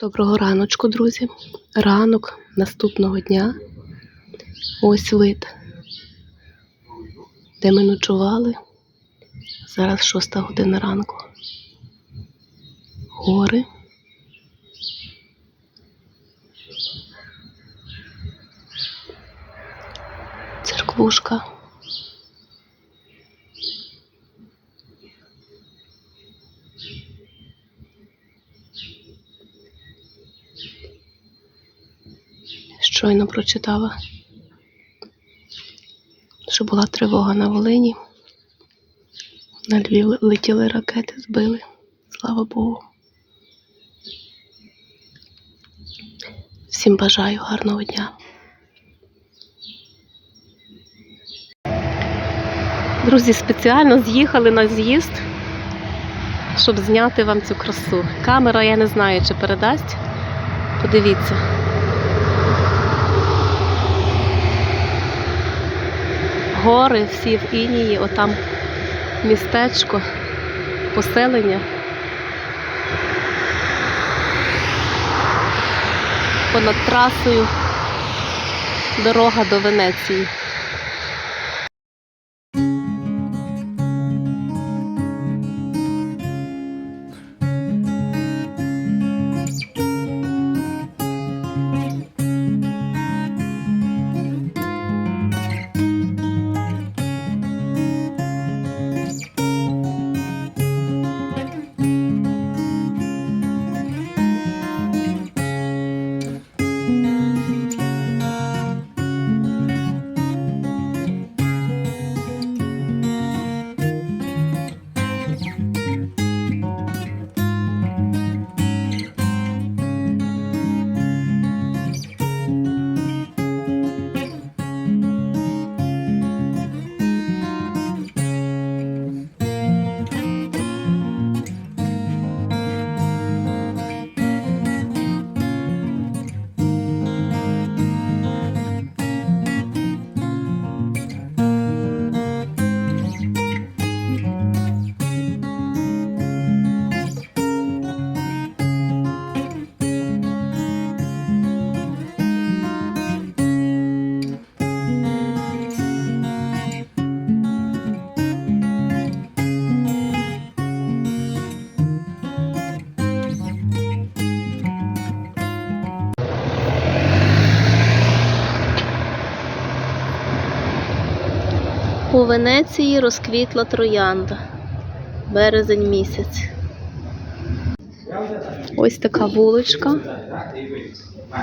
Доброго раночку, друзі. Ранок наступного дня. Ось вид, де ми ночували. Зараз шоста година ранку. Гори. Церквушка. Щойно прочитала, що була тривога на Волині. На Львів летіли ракети, збили. Слава Богу. Всім бажаю гарного дня. Друзі, спеціально з'їхали на з'їзд, щоб зняти вам цю красу. Камера, я не знаю, чи передасть. Подивіться. Гори всі в Інії, отам містечко, поселення. Понад трасою дорога до Венеції. Венеції розквітла троянда. Березень місяць. Ось така вуличка.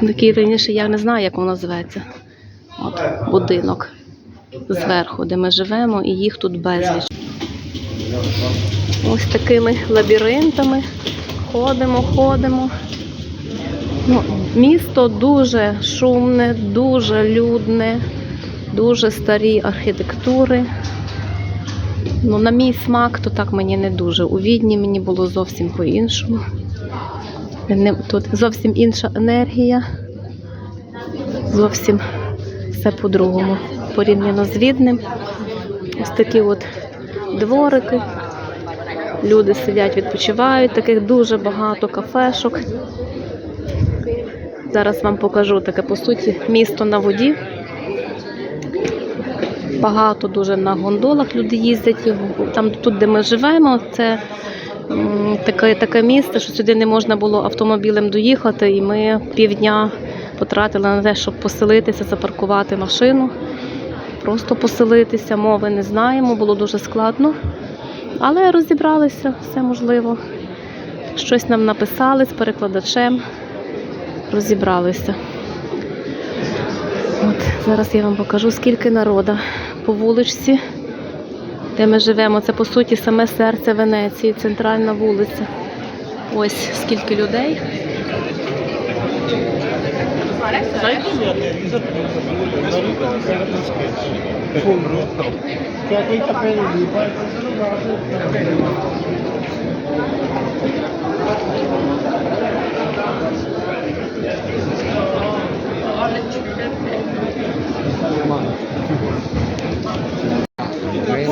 Такий раніше я не знаю, як воно зветься. От будинок зверху, де ми живемо, і їх тут безліч. Ось такими лабіринтами ходимо, ходимо. Ну, місто дуже шумне, дуже людне, дуже старі архітектури. Ну, на мій смак, то так мені не дуже. У Відні мені було зовсім по-іншому. Тут зовсім інша енергія. Зовсім все по-другому. Порівняно з Віднем. Ось такі от дворики. Люди сидять, відпочивають, таких дуже багато кафешок. Зараз вам покажу таке, по суті, місто на воді. Багато дуже на гондолах люди їздять. Там тут, де ми живемо, це таке, таке місце, що сюди не можна було автомобілем доїхати, і ми півдня потратили на те, щоб поселитися, запаркувати машину. Просто поселитися, мови не знаємо, було дуже складно. Але розібралися, все можливо. Щось нам написали з перекладачем, розібралися. От, зараз я вам покажу, скільки народа по вуличці, де ми живемо. Це по суті саме серце Венеції, центральна вулиця. Ось скільки людей.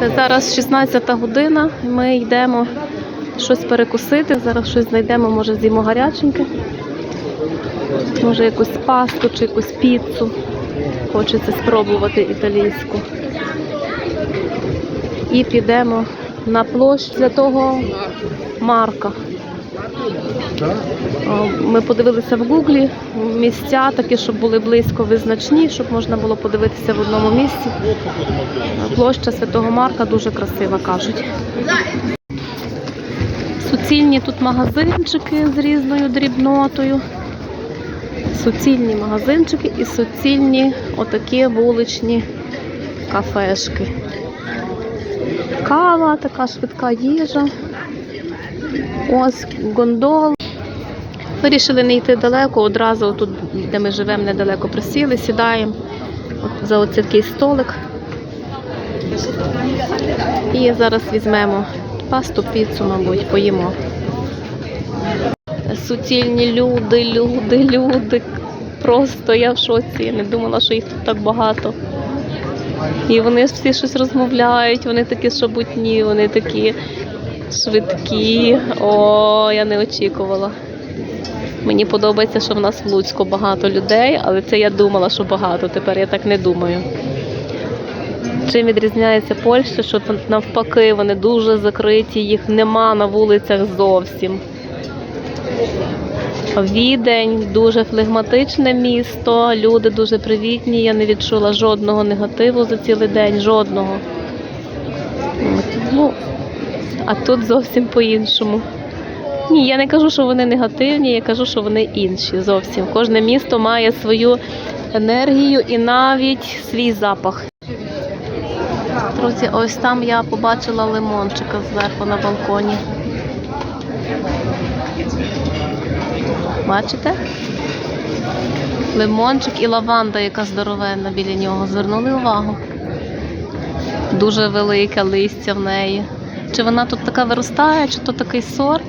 Це зараз 16 година. Ми йдемо щось перекусити. Зараз щось знайдемо, може з'їмо гаряченьке. Може якусь пасту чи якусь піцу. Хочеться спробувати італійську. І підемо на площу Святого Марка. О, Ми подивилися в гуглі місця такі, щоб були близько визначні, щоб можна було подивитися в одному місці. Площа Святого Марка дуже красива, кажуть. Суцільні тут магазинчики з різною дрібнотою. Суцільні магазинчики і суцільні отакі вуличні кафешки. Кава, така швидка їжа. Ось гондол. Вирішили не йти далеко, одразу тут, де ми живемо, недалеко присіли, сідаємо от за оцей такий столик. І зараз візьмемо пасту, піцу, мабуть, поїмо. Суцільні люди, люди, люди. Просто я в шоці. Я не думала, що їх тут так багато. І вони всі щось розмовляють, вони такі шабутні, вони такі швидкі. О, я не очікувала. Мені подобається, що в нас в Луцьку багато людей, але це я думала, що багато. Тепер я так не думаю. Чим відрізняється Польща, що навпаки вони дуже закриті, їх нема на вулицях зовсім. Відень дуже флегматичне місто, люди дуже привітні. Я не відчула жодного негативу за цілий день, жодного. Ну, а тут зовсім по-іншому. Ні, я не кажу, що вони негативні, я кажу, що вони інші зовсім. Кожне місто має свою енергію і навіть свій запах. Друзі, ось там я побачила лимончика зверху на балконі. Бачите? Лимончик і лаванда, яка здоровенна біля нього. Звернули увагу. Дуже велике листя в неї. Чи вона тут така виростає, чи то такий сорт?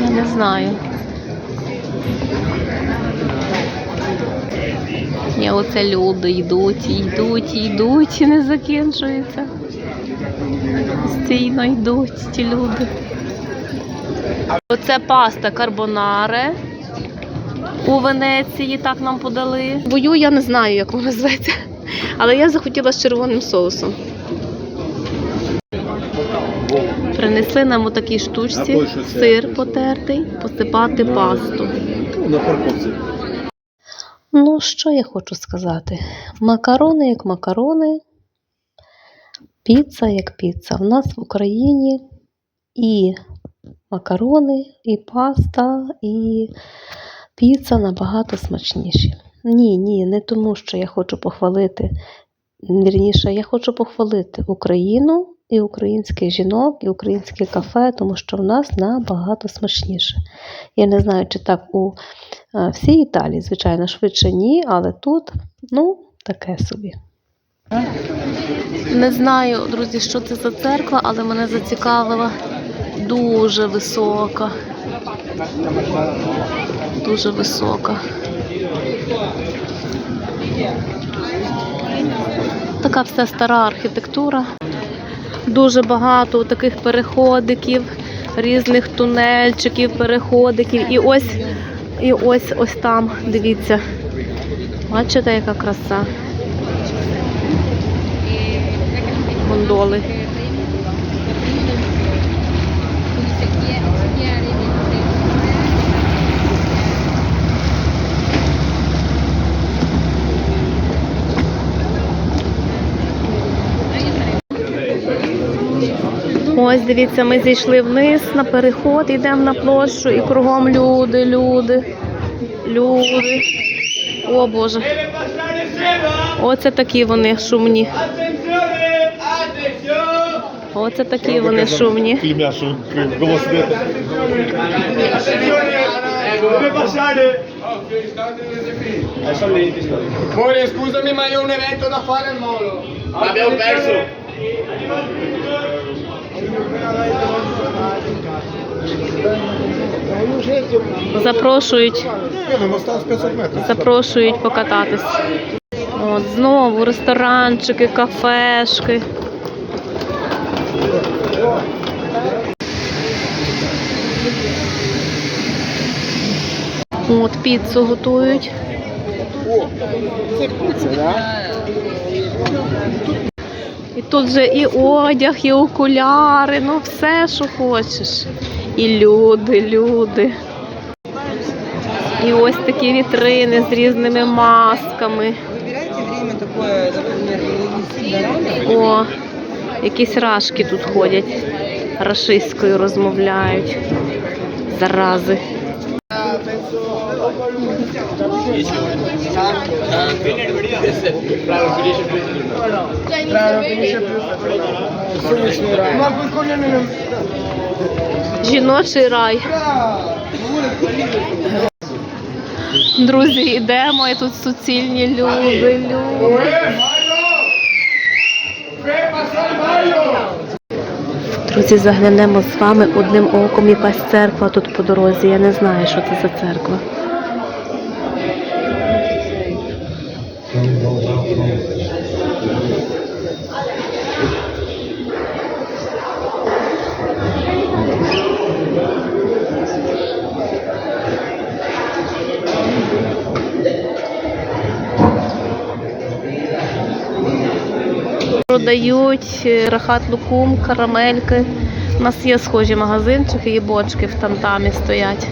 Я не знаю. Ні, оце люди йдуть, йдуть, йдуть і не закінчуються. Постійно йдуть ті люди. Оце паста карбонаре. У Венеції так нам подали. Бою я не знаю, як вона зветься. Але я захотіла з червоним соусом. Принесли нам у такій штучці сир потертий, посипати пасту. Ну, на парковці. Ну, що я хочу сказати? Макарони як макарони, піца як піца. В нас в Україні і макарони, і паста, і піца набагато смачніші. Ні, ні, не тому, що я хочу похвалити. Вірніше, я хочу похвалити Україну і українських жінок, і українське кафе, тому що в нас набагато смачніше. Я не знаю, чи так у е, всій Італії, звичайно, швидше ні, але тут, ну, таке собі. Не знаю, друзі, що це за церква, але мене зацікавила дуже висока. Дуже висока. Така вся стара архітектура. Дуже багато таких переходиків, різних тунельчиків, переходиків. І ось, і ось ось там, дивіться. Бачите, яка краса. Гондоли. Ось дивіться, ми зійшли вниз на переход, йдемо на площу і кругом люди, люди, люди. О Боже. Оце такі вони шумні. Оце такі вони шумні. Amore, scusami, ma io un evento da fare al molo. Abbiamo perso. Запрошують, Ні, нам осталось 500 метрів. запрошують покататись. От, знову ресторанчики, кафешки. От піцу готують. Це піца, да? І тут вже і одяг, і окуляри, ну все, що хочеш. І люди, люди. І ось такі вітрини з різними масками. О, якісь рашки тут ходять, рашистською розмовляють. Зарази. Жіночий рай. Друзі, йдемо, і тут суцільні люди, люди. Друзі, заглянемо з вами одним оком якась церква тут по дорозі. Я не знаю, що це за церква. Продають е, рахат лукум, карамельки. У нас є схожі магазинчики і бочки в тамтамі стоять.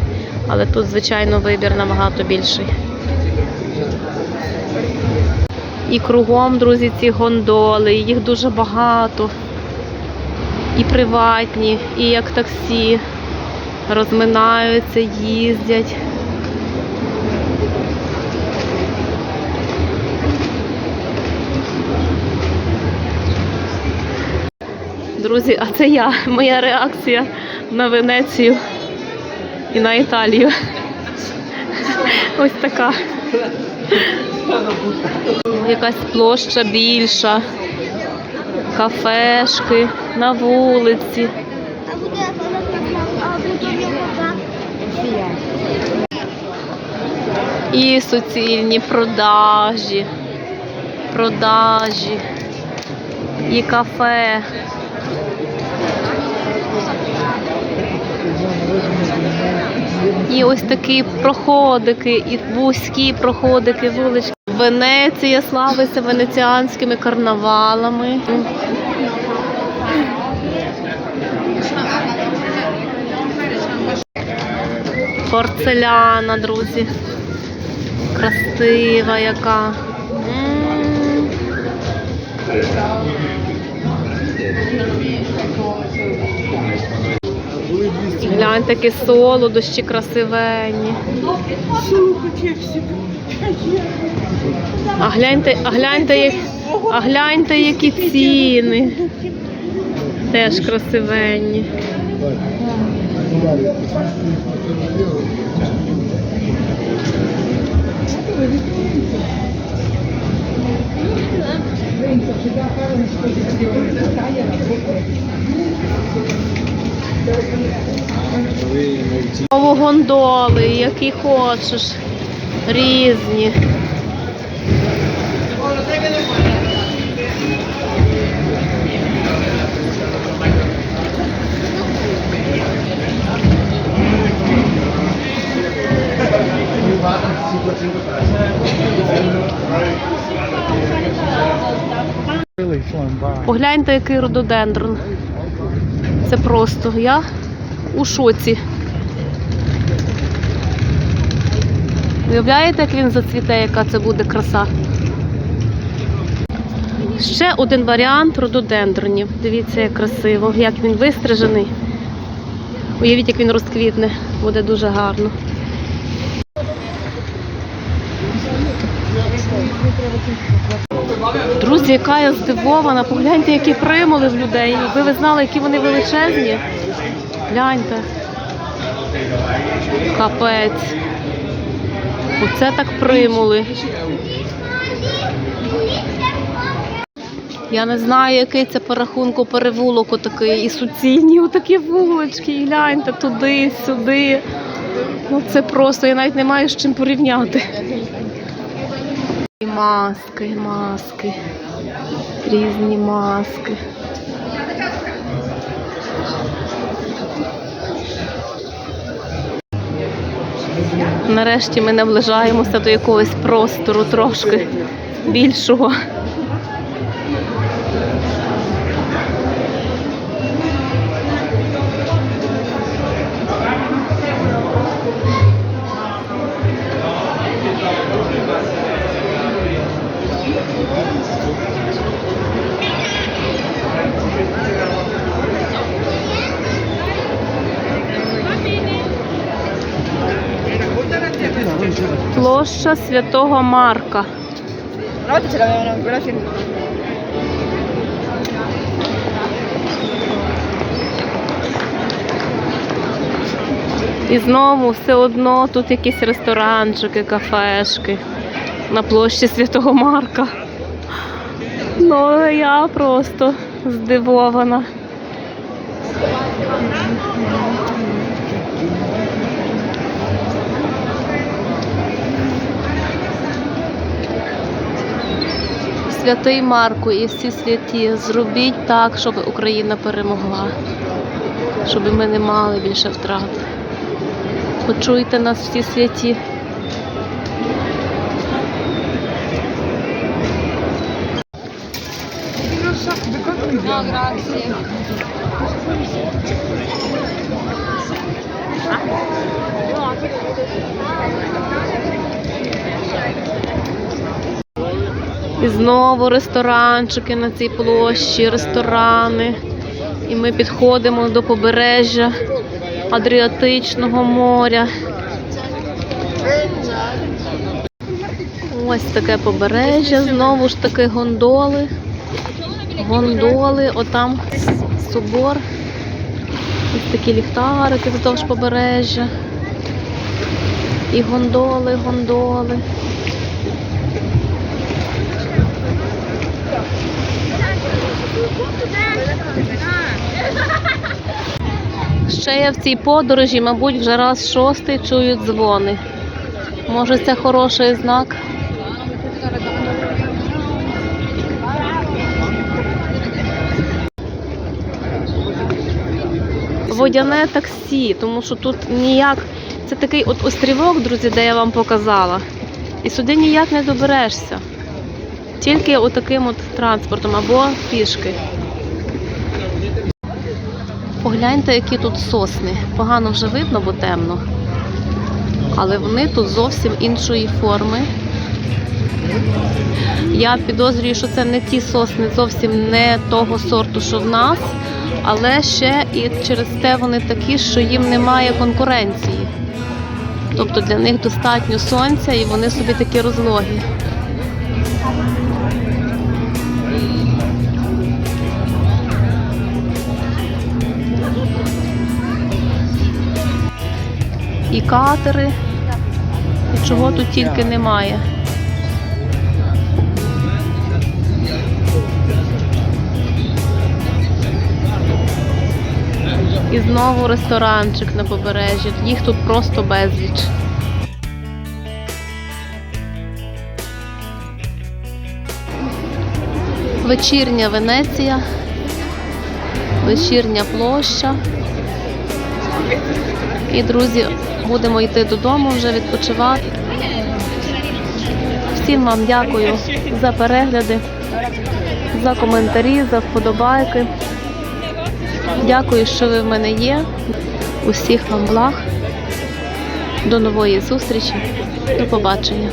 Але тут, звичайно, вибір набагато більший. І кругом, друзі, ці гондоли, їх дуже багато. І приватні, і як таксі. Розминаються, їздять. Друзі, а це я, моя реакція на Венецію і на Італію. Ось така. Якась площа більша, кафешки на вулиці. І суцільні продажі, продажі, і кафе. І ось такі проходики, і вузькі проходики, вулички. Венеція славиться венеціанськими карнавалами. Порцеляна, друзі. Красива яка. М. Гляньте, які солодощі красивенні. А гляньте, а гляньте, а гляньте, які ціни. Теж красивенні. Знову гондоли, які хочеш. Різні. Погляньте, який рододендрон. Це просто я у шоці. Уявляєте, як він зацвіте, яка це буде краса? Ще один варіант рододендронів. Дивіться, як красиво, як він вистрижений. Уявіть, як він розквітне, буде дуже гарно. Друзі, яка я здивована. Погляньте, які примули в людей. Якби ви знали, які вони величезні. Гляньте. Капець. Оце так примули. Я не знаю, який це по рахунку перевулок отакий. І суцільні отакі вулички. І гляньте туди, сюди. Ну це просто, я навіть не маю з чим порівняти. Маски, маски. Різні маски. Нарешті ми наближаємося до якогось простору трошки більшого. Площа Святого Марка. І знову все одно тут якісь ресторанчики, кафешки на площі Святого Марка. Ну, я просто здивована. Святий Марку і всі святі, зробіть так, щоб Україна перемогла, щоб ми не мали більше втрат. Почуйте нас всі святі. No, grazie. І знову ресторанчики на цій площі, ресторани. І ми підходимо до побережжя Адріатичного моря. Ось таке побережжя, знову ж таки гондоли. Гондоли, отам собор. Ось такі ліхтарики вздовж побережжя. І гондоли, гондоли. Ще я в цій подорожі, мабуть, вже раз шостий чую дзвони. Може, це хороший знак. Водяне таксі, тому що тут ніяк. Це такий от острівок, друзі, де я вам показала. І сюди ніяк не доберешся. Тільки отаким от транспортом або пішки. Погляньте, які тут сосни. Погано вже видно, бо темно. Але вони тут зовсім іншої форми. Я підозрюю, що це не ті сосни, зовсім не того сорту, що в нас, але ще і через те вони такі, що їм немає конкуренції. Тобто для них достатньо сонця і вони собі такі розлогі. І катери, і чого тут тільки немає. І знову ресторанчик на побережжі. Їх тут просто безліч. Вечірня Венеція, вечірня площа. І, друзі, будемо йти додому вже відпочивати. Всім вам дякую за перегляди, за коментарі, за вподобайки. Дякую, що ви в мене є. Усіх вам благ. До нової зустрічі. До побачення.